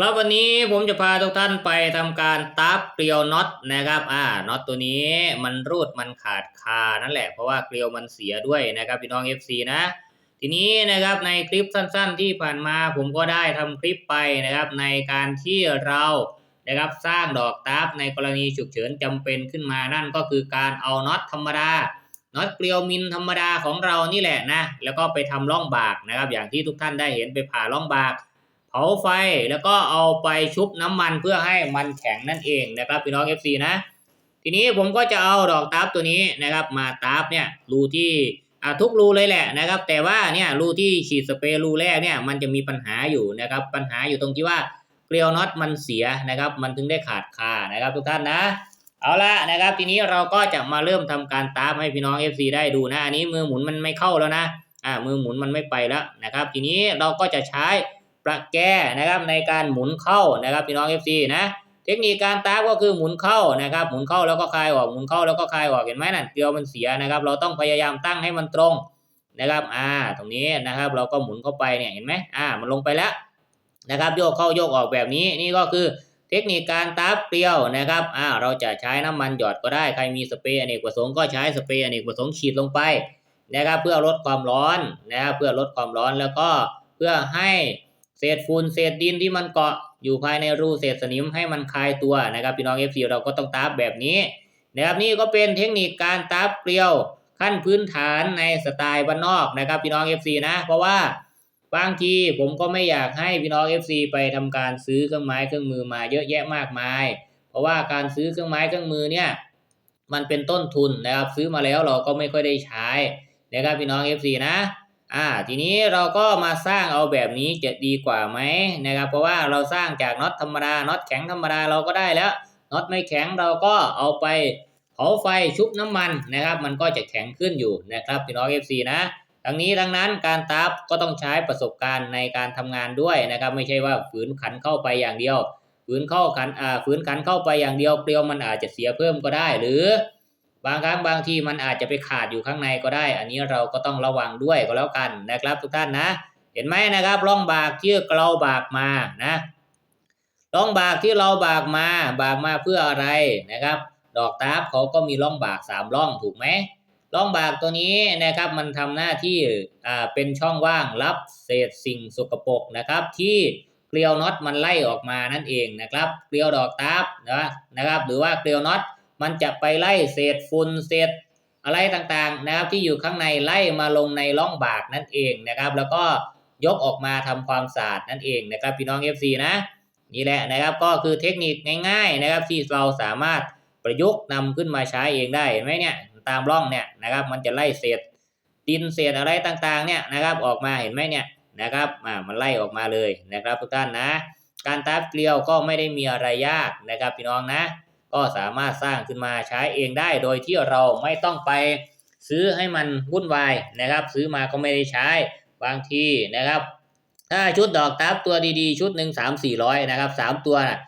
ครับวันนี้ผมจะพาทุกท่านไปทำการตับเกลียวน็อตนะครับอ่าน็อตตัวนี้มันรูดมันขาดคานั่นแหละเพราะว่าเกลียวมันเสียด้วยนะครับพี่น้อง FC นะ ทีนี้นะครับในคลิปสั้นๆ ที่ผ่านมาผมก็ได้ทำคลิปไปนะครับในการที่เรานะครับสร้างดอกตับในกรณีฉุกเฉินจำเป็นขึ้นมานั่นก็คือการเอาน็อตธรรมดาน็อตเกลียวมินธรรมดาของเรานี่แหละนะแล้วก็ไปทำร่องบากนะครับอย่างที่ทุกท่านได้เห็นไปผ่าร่องบาก เผาไฟแล้วก็เอาไปชุบน้ำมันเพื่อให้มันแข็งนั่นเองนะครับพี่น้อง FC นะ ทีนี้ผมก็จะเอาดอกตับตัวนี้นะครับ มาตับเนี่ยรูที่อ่าทุกรูเลยแหละนะครับ แต่ว่าเนี่ยรูที่ฉีดสเปรย์รูแรกเนี่ยมันจะมีปัญหาอยู่นะครับ ปัญหาอยู่ตรงที่ว่าเกลียวน็อตมันเสียนะครับ มันถึงได้ขาดคานะครับ ทุกท่านนะเอาละนะครับ ทีนี้เราก็จะมาเริ่มทำการตับให้พี่น้อง FC ได้ดูนะอันนี้มือหมุนมันไม่เข้าแล้วนะอ่ามือหมุนมันไม่ไปแล้วนะครับ ทีนี้เราก็จะใช้ ประแกนะครับในการหมุนเข้านะครับพี่น้อง FC นะเทคนิคการตาบก็คือหมุนเข้านะครับ หมุนเข้าแล้วก็คลายออกหมุนเข้าแล้วก็คลายออกเห็นไหมนั่นเกลียวมันเสียนะครับ เราต้องพยายามตั้งให้มันตรงนะครับ อ่า ตรงนี้นะครับ เราก็หมุนเข้าไปเนี่ยเห็นไหมอ่า มันลงไปแล้วนะครับ โยกเข้าโยกออกแบบนี้นี่ก็คือเทคนิคการตาบเกลียวนะครับ อ่า เราจะใช้น้ำมันหยอดก็ได้ใครมีสเปรย์อเนกประสงค์ก็ใช้สเปรย์อเนกประสงค์ฉีดลงไปนะครับ เพื่อลดความร้อนนะครับเพื่อลดความร้อนแล้วก็เพื่อให้ เศษฝุ่นเศษดินที่มันเกาะอยู่ภายในรูเศษสนิมให้มันคลายตัวนะครับ พี่น้อง FC เราก็ต้องตาบแบบนี้นะครับนี่ก็เป็นเทคนิคการตาบเกลียวขั้นพื้นฐานในสไตล์บ้านนอกนะครับพี่น้อง FC นะ เพราะว่าบางทีผมก็ไม่อยากให้พี่น้อง FC ไปทำการซื้อเครื่องไม้เครื่องมือมาเยอะแยะมากมาย เพราะว่าการซื้อเครื่องไม้เครื่องมือเนี่ยมันเป็นต้นทุนนะครับซื้อมาแล้วเราก็ไม่ค่อยได้ใช้นะครับพี่น้อง FC นะ อ่าทีนี้เราก็มาสร้างเอาแบบนี้จะดีกว่าไหมนะครับเพราะว่าเราสร้างจากน็อตธรรมดาน็อตแข็งธรรมดาเราก็ได้แล้วน็อตไม่แข็งเราก็เอาไปเผาไฟชุบน้ำมันนะครับ มันก็จะแข็งขึ้นอยู่นะครับพี่น้อง FC นะทั้งนี้ทั้งนั้นการตับก็ต้องใช้ประสบการณ์ในการทำงานด้วยนะครับ ไม่ใช่ว่าฝืนขันเข้าไปอย่างเดียว ฝืนเข้าขันอ่าฝืนขันเข้าไปอย่างเดียวเกลียวมันอาจจะเสียเพิ่มก็ได้หรือ บางครั้งบางทีมันอาจจะไปขาดอยู่ข้างในก็ได้ อันนี้เราก็ต้องระวังด้วยก็แล้วกันนะครับ ทุกท่านนะ เห็นไหมนะครับร่องบากที่เราบากมานะร่องบากที่เราบากมา บากมาเพื่ออะไรนะครับ ดอกตาบเขาก็มีร่องบากสามร่องถูกไหมร่องบากตัวนี้นะครับมันทำหน้าที่อ่าเป็นช่องว่างรับเศษสิ่งสกปรกนะครับ ที่เกลียวน็อตมันไล่ออกมานั่นเองนะครับ เกลียวดอกตาบนะนะครับ หรือว่าเกลียวน็อต มันจะไปไล่เศษฝุ่นเศษอะไรต่างๆนะครับที่อยู่ข้างในไล่มาลงในร่องบากนั่นเองนะครับ แล้วก็ยกออกมาทำความสะอาดนั่นเองนะครับพี่น้อง FC นะนี่แหละนะครับก็คือเทคนิคง่ายๆนะครับที่เราสามารถประยุกต์นำขึ้นมาใช้เองได้เห็นไหมเนี่ยตามร่องเนี่ยนะครับมันจะไล่เศษดินเศษอะไรต่างๆเนี่ยนะครับออกมาเห็นไหมเนี่ยนะครับอ่ามันไล่ออกมาเลยนะครับทุกท่านนะ การตัดเกลียวก็ไม่ได้มีอะไรยากนะครับพี่น้องนะ ก็สามารถสร้างขึ้นมาใช้เองได้โดยที่เราไม่ต้องไปซื้อให้มันวุ่นวายนะครับ ซื้อมาก็ไม่ได้ใช้บางทีนะครับ ถ้าชุดดอกตับตัวดีๆ ชุดหนึ่งสามสี่ร้อยนะครับสามตัวนะ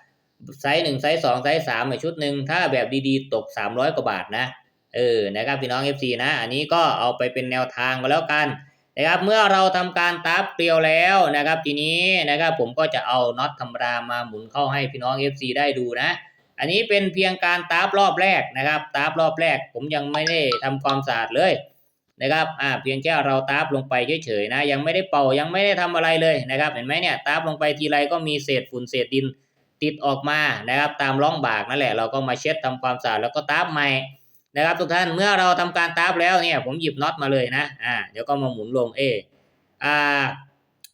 ไซส์หนึ่งไซส์สองไซส์สามชุดหนึ่งถ้าแบบดีๆ ตกสามร้อยกว่าบาทนะเออนะครับพี่น้อง FC นะ อันนี้ก็เอาไปเป็นแนวทางก็แล้วกันนะครับเมื่อเราทำการตับเกลียวแล้วนะครับ ทีนี้นะครับผมก็จะเอาน็อตธรรมดามาหมุนเข้าให้พี่น้อง FC ได้ดูนะ อันนี้เป็นเพียงการตาบรอบแรกนะครับตาบรอบแรกผมยังไม่ได้ทำความสะอาดเลยนะครับอ่าเพียงแค่เราตาบลงไปเฉยๆนะ ยังไม่ได้เป่ายังไม่ได้ทำอะไรเลยนะครับ เห็นไหมเนี่ยตาบลงไปทีไรก็มีเศษฝุ่นเศษดินติดออกมานะครับ ตามร่องบากนั่นแหละเราก็มาเช็ดทำความสะอาดแล้วก็ตาบใหม่นะครับ ทุกท่านเมื่อเราทำการตาบแล้วเนี่ย ผมหยิบน็อตมาเลยนะอ่าเดี๋ยวก็มาหมุนลงเออ่า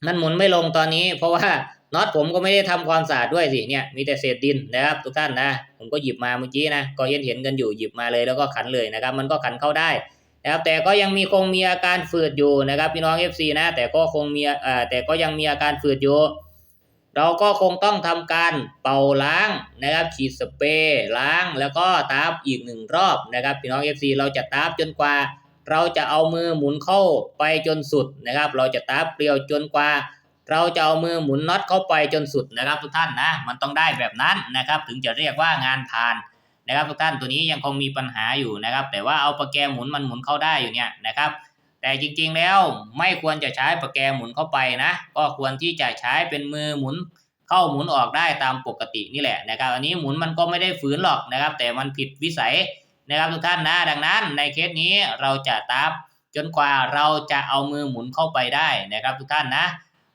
มันหมุนไม่ลงตอนนี้ เพราะว่า น็อตผมก็ไม่ได้ทำความสะอาดด้วยสิเนี่ยมีแต่เศษดินนะครับทุกท่านนะผมก็หยิบมาเมื่อกี้นะก็เห็นเห็นกันอยู่หยิบมาเลยแล้วก็ขันเลยนะครับ มันก็ขันเข้าได้นะครับแต่ก็ยังมีคงมีอาการฝืดอยู่นะครับพี่น้อง FC นะ แต่ก็คงมีอ่าแต่ก็ยังมีอาการฝืดอยู่เราก็คงต้องทำการเป่าล้างนะครับฉีดสเปรย์ล้างแล้วก็ตาบอีกหนึ่งรอบนะครับพี่น้อง FC เราจะตาบจนกว่า เราจะเอามือหมุนเข้าไปจนสุดนะครับ เราจะตาบเปลี่ยวจนกว่า เราจะเอามือหมุนน็อตเข้าไปจนสุดนะครับทุกท่านนะ มันต้องได้แบบนั้นนะครับ ถึงจะเรียกว่างานผ่านนะครับ ทุกท่านตัวนี้ยังคงมีปัญหาอยู่นะครับ แต่ว่าเอาประแกหมุนมันหมุนเข้าได้อยู่เนี่ยนะครับ แต่จริงๆแล้วไม่ควรจะใช้ประแกหมุนเข้าไปนะ ก็ควรที่จะใช้เป็นมือหมุนเข้าหมุนออกได้ตามปกตินี่แหละนะครับ อันนี้หมุนมันก็ไม่ได้ฝืนหรอกนะครับ แต่มันผิดวิสัยนะครับทุกท่านนะดังนั้นในเคสนี้เราจะตับจนกว่าเราจะเอามือหมุนเข้าไปได้นะครับทุกท่านนะ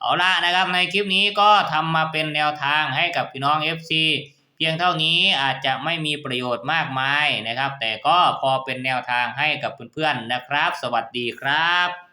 เอาละนะครับในคลิปนี้ก็ทำมาเป็นแนวทางให้กับพี่น้อง FC เพียงเท่านี้อาจจะไม่มีประโยชน์มากมายนะครับ แต่ก็พอเป็นแนวทางให้กับเพื่อนๆนะครับ สวัสดีครับ